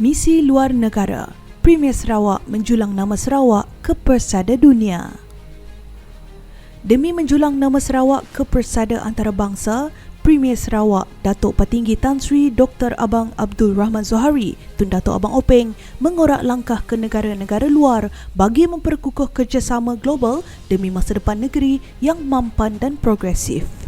Misi luar negara, Premier Sarawak menjulang nama Sarawak ke persada dunia. Demi menjulang nama Sarawak ke persada antarabangsa, Premier Sarawak Datuk Petinggi Tan Sri Dr. Abang Abdul Rahman Zohari Tun Datuk Abang Openg mengorak langkah ke negara-negara luar bagi memperkukuh kerjasama global demi masa depan negeri yang mampan dan progresif.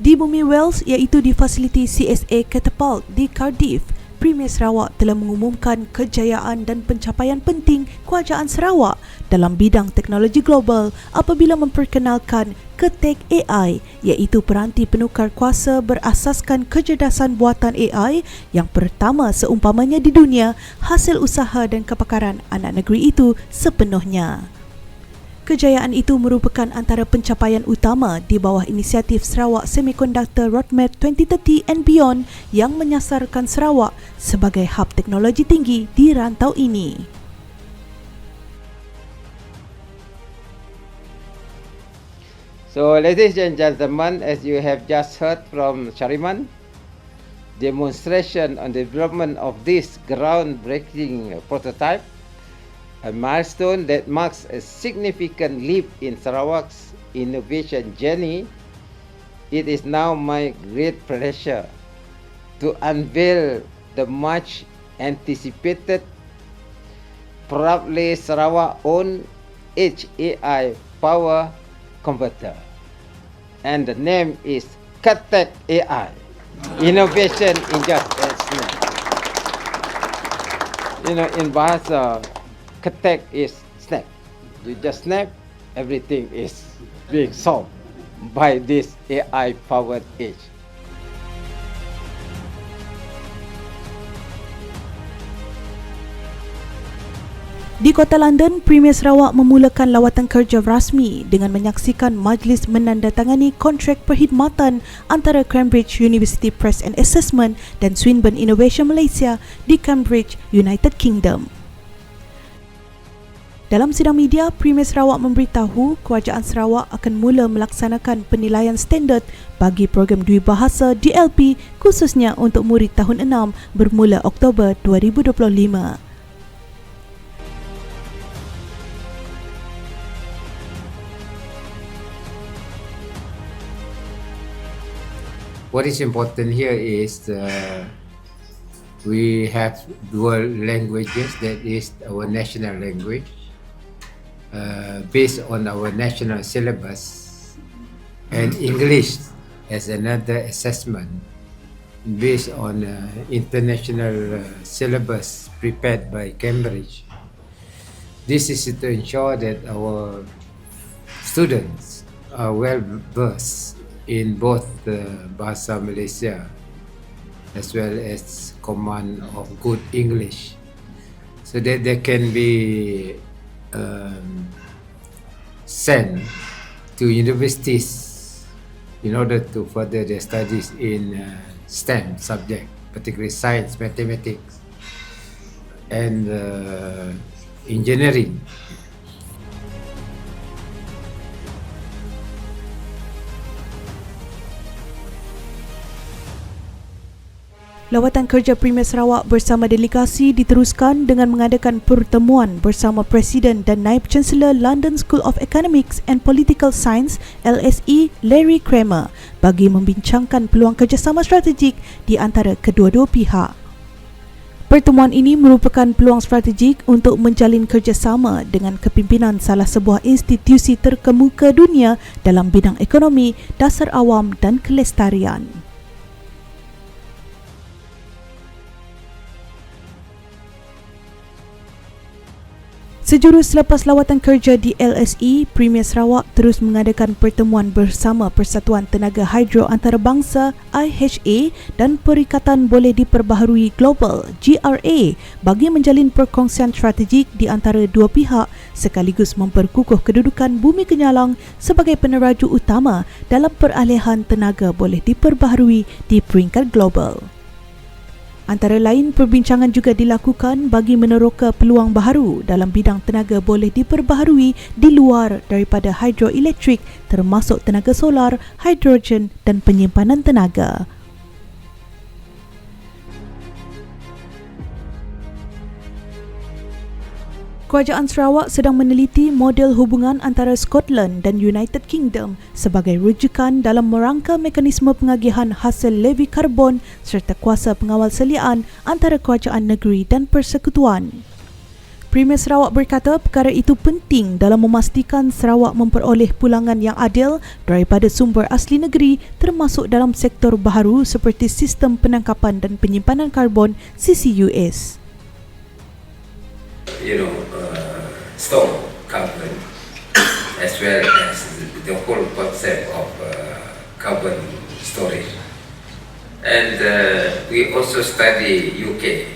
Di bumi Wales iaitu di fasiliti CSA Catapult di Cardiff, Premier Sarawak telah mengumumkan kejayaan dan pencapaian penting kerajaan Sarawak dalam bidang teknologi global apabila memperkenalkan Ketek AI iaitu peranti penukar kuasa berasaskan kecerdasan buatan AI yang pertama seumpamanya di dunia hasil usaha dan kepakaran anak negeri itu sepenuhnya. Kejayaan itu merupakan antara pencapaian utama di bawah inisiatif Sarawak Semiconductor Roadmap 2030 and Beyond yang menyasarkan Sarawak sebagai hub teknologi tinggi di rantau ini. So, ladies and gentlemen, as you have just heard from Shariman, demonstration on the development of this groundbreaking prototype a milestone that marks a significant leap in Sarawak's innovation journey, it is now my great pleasure to unveil the much anticipated proudly Sarawak owned HAI power converter. And the name is Katek AI. Innovation in just snap. You know, in Bahasa Ketek is snap. You just snap, everything is being solved by this AI powered age. Di Kota London, Premier Sarawak memulakan lawatan kerja rasmi dengan menyaksikan majlis menandatangani kontrak perkhidmatan antara Cambridge University Press and Assessment dan Swinburne Innovation Malaysia di Cambridge, United Kingdom. Dalam sidang media, Premier Sarawak memberitahu kerajaan Sarawak akan mula melaksanakan penilaian standard bagi program dui bahasa DLP khususnya untuk murid tahun 6 bermula Oktober 2025. What is important here is uh, we have dual languages that is our national language uh, based on our national syllabus and English as another assessment based on uh, international uh, syllabus prepared by Cambridge. This is to ensure that our students are well versed in both the Bahasa Malaysia as well as command of good English so that they can be um, sent to universities in order to further their studies in uh, STEM subject, particularly science, mathematics, and uh, engineering. Lawatan kerja Premier Sarawak bersama delegasi diteruskan dengan mengadakan pertemuan bersama Presiden dan Naib Chancellor London School of Economics and Political Science LSE Larry Kramer bagi membincangkan peluang kerjasama strategik di antara kedua-dua pihak. Pertemuan ini merupakan peluang strategik untuk menjalin kerjasama dengan kepimpinan salah sebuah institusi terkemuka dunia dalam bidang ekonomi, dasar awam dan kelestarian. Sejurus selepas lawatan kerja di LSE, Premier Sarawak terus mengadakan pertemuan bersama Persatuan Tenaga Hidro Antarabangsa IHA dan Perikatan Boleh Diperbaharui Global GRA bagi menjalin perkongsian strategik di antara dua pihak sekaligus memperkukuh kedudukan bumi kenyalang sebagai peneraju utama dalam peralihan tenaga boleh diperbaharui di peringkat global. Antara lain, perbincangan juga dilakukan bagi meneroka peluang baharu dalam bidang tenaga boleh diperbaharui di luar daripada hidroelektrik termasuk tenaga solar, hidrogen dan penyimpanan tenaga. Kerajaan Sarawak sedang meneliti model hubungan antara Scotland dan United Kingdom sebagai rujukan dalam merangka mekanisme pengagihan hasil levi karbon serta kuasa pengawal seliaan antara kerajaan negeri dan persekutuan. Premier Sarawak berkata perkara itu penting dalam memastikan Sarawak memperoleh pulangan yang adil daripada sumber asli negeri termasuk dalam sektor baharu seperti sistem penangkapan dan penyimpanan karbon CCUS. You know, uh, store carbon as well as the whole concept of uh, carbon storage. And uh, we also study UK,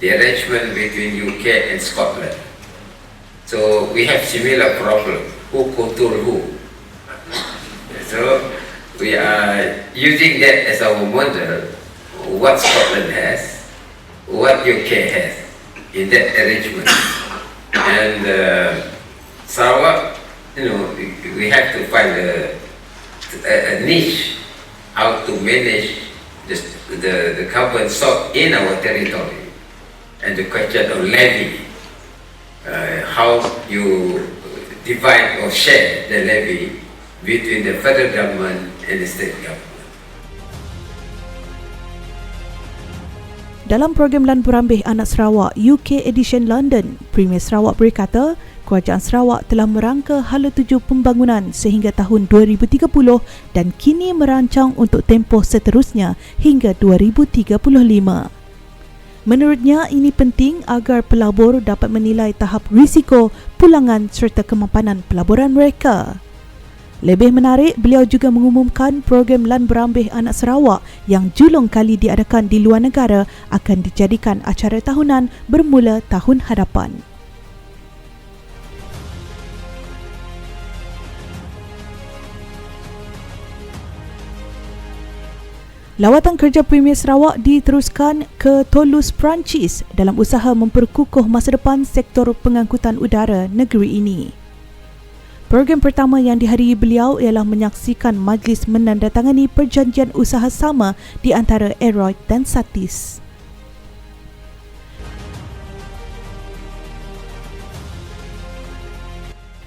the arrangement between UK and Scotland. So we have similar problem, who control who. So we are using that as our model, what Scotland has, what UK has in that arrangement. And uh, Sarawak, you know, we- we have to find a, a, a niche how to manage this, the, the carbon stock in our territory. And the question of levy, uh, how you divide or share the levy between the federal government and the state government. Dalam program Lan Berambih Anak Sarawak UK Edition London, Premier Sarawak berkata, Kerajaan Sarawak telah merangka hala tuju pembangunan sehingga tahun 2030 dan kini merancang untuk tempoh seterusnya hingga 2035. Menurutnya, ini penting agar pelabur dapat menilai tahap risiko, pulangan serta kemapanan pelaburan mereka. Lebih menarik, beliau juga mengumumkan program Lan Berambih Anak Sarawak yang julung kali diadakan di luar negara akan dijadikan acara tahunan bermula tahun hadapan. Lawatan kerja Premier Sarawak diteruskan ke Toulouse, Perancis dalam usaha memperkukuh masa depan sektor pengangkutan udara negeri ini. Program pertama yang dihadiri beliau ialah menyaksikan majlis menandatangani perjanjian usaha sama di antara Aeroid dan Satis.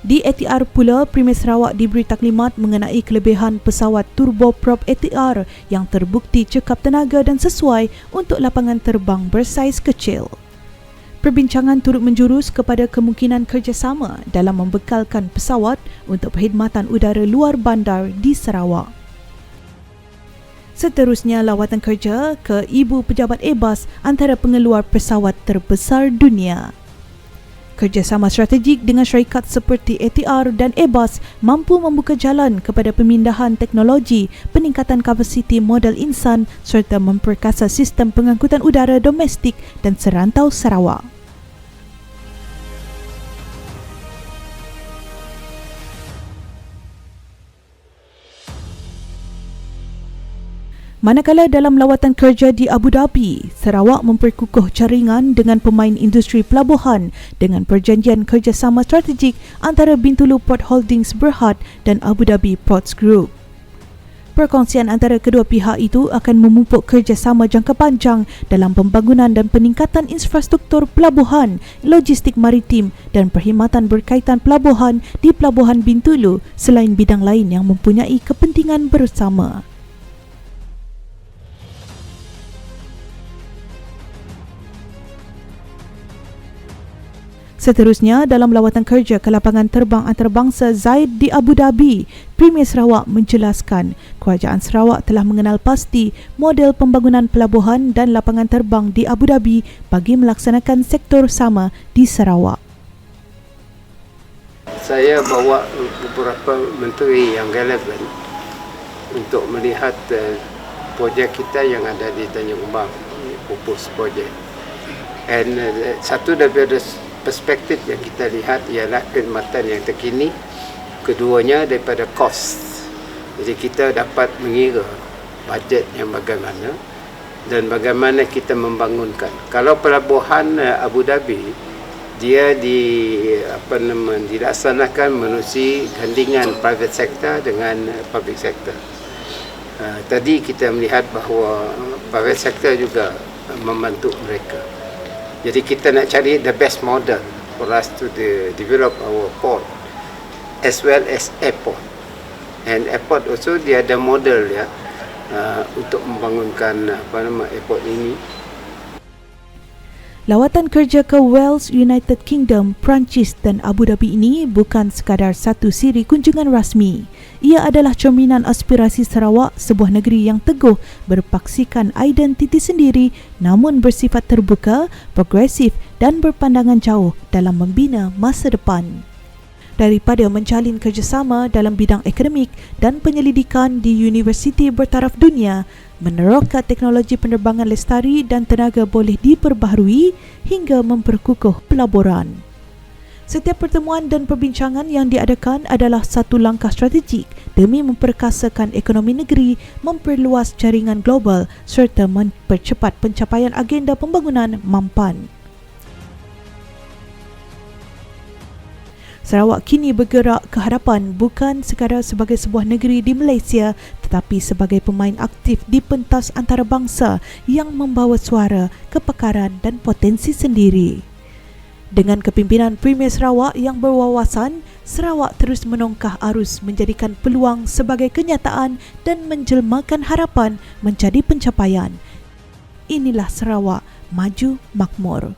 Di ATR pula, Premier Sarawak diberi taklimat mengenai kelebihan pesawat turboprop ATR yang terbukti cekap tenaga dan sesuai untuk lapangan terbang bersaiz kecil. Perbincangan turut menjurus kepada kemungkinan kerjasama dalam membekalkan pesawat untuk perkhidmatan udara luar bandar di Sarawak. Seterusnya lawatan kerja ke ibu pejabat Airbus antara pengeluar pesawat terbesar dunia. Kerjasama strategik dengan syarikat seperti ATR dan Airbus mampu membuka jalan kepada pemindahan teknologi, peningkatan kapasiti modal insan serta memperkasa sistem pengangkutan udara domestik dan serantau Sarawak. Manakala dalam lawatan kerja di Abu Dhabi, Sarawak memperkukuh jaringan dengan pemain industri pelabuhan dengan perjanjian kerjasama strategik antara Bintulu Port Holdings Berhad dan Abu Dhabi Ports Group. Perkongsian antara kedua pihak itu akan memupuk kerjasama jangka panjang dalam pembangunan dan peningkatan infrastruktur pelabuhan, logistik maritim dan perkhidmatan berkaitan pelabuhan di Pelabuhan Bintulu selain bidang lain yang mempunyai kepentingan bersama. Seterusnya, dalam lawatan kerja ke lapangan terbang antarabangsa Zaid di Abu Dhabi, Premier Sarawak menjelaskan kerajaan Sarawak telah mengenal pasti model pembangunan pelabuhan dan lapangan terbang di Abu Dhabi bagi melaksanakan sektor sama di Sarawak. Saya bawa beberapa menteri yang relevan untuk melihat uh, projek kita yang ada di Tanjung Ubang, pupus projek. And uh, satu daripada perspektif yang kita lihat ialah khidmatan yang terkini, keduanya daripada cost. Jadi kita dapat mengira bajet yang bagaimana dan bagaimana kita membangunkan. Kalau pelabuhan uh, Abu Dhabi dia di apa nama dilaksanakan menerusi gandingan private sector dengan uh, public sector. Uh, tadi kita melihat bahawa private sector juga membantu mereka. Jadi kita nak cari the best model for us to de- develop our port as well as airport. And airport also dia ada model ya uh, untuk membangunkan apa nama airport ini Lawatan kerja ke Wales, United Kingdom, Perancis dan Abu Dhabi ini bukan sekadar satu siri kunjungan rasmi. Ia adalah cerminan aspirasi Sarawak, sebuah negeri yang teguh berpaksikan identiti sendiri namun bersifat terbuka, progresif dan berpandangan jauh dalam membina masa depan daripada menjalin kerjasama dalam bidang akademik dan penyelidikan di universiti bertaraf dunia, meneroka teknologi penerbangan lestari dan tenaga boleh diperbaharui hingga memperkukuh pelaburan. Setiap pertemuan dan perbincangan yang diadakan adalah satu langkah strategik demi memperkasakan ekonomi negeri, memperluas jaringan global serta mempercepat pencapaian agenda pembangunan mampan. Sarawak kini bergerak ke hadapan bukan sekadar sebagai sebuah negeri di Malaysia tetapi sebagai pemain aktif di pentas antarabangsa yang membawa suara, kepakaran dan potensi sendiri. Dengan kepimpinan Premier Sarawak yang berwawasan, Sarawak terus menongkah arus menjadikan peluang sebagai kenyataan dan menjelmakan harapan menjadi pencapaian. Inilah Sarawak maju makmur.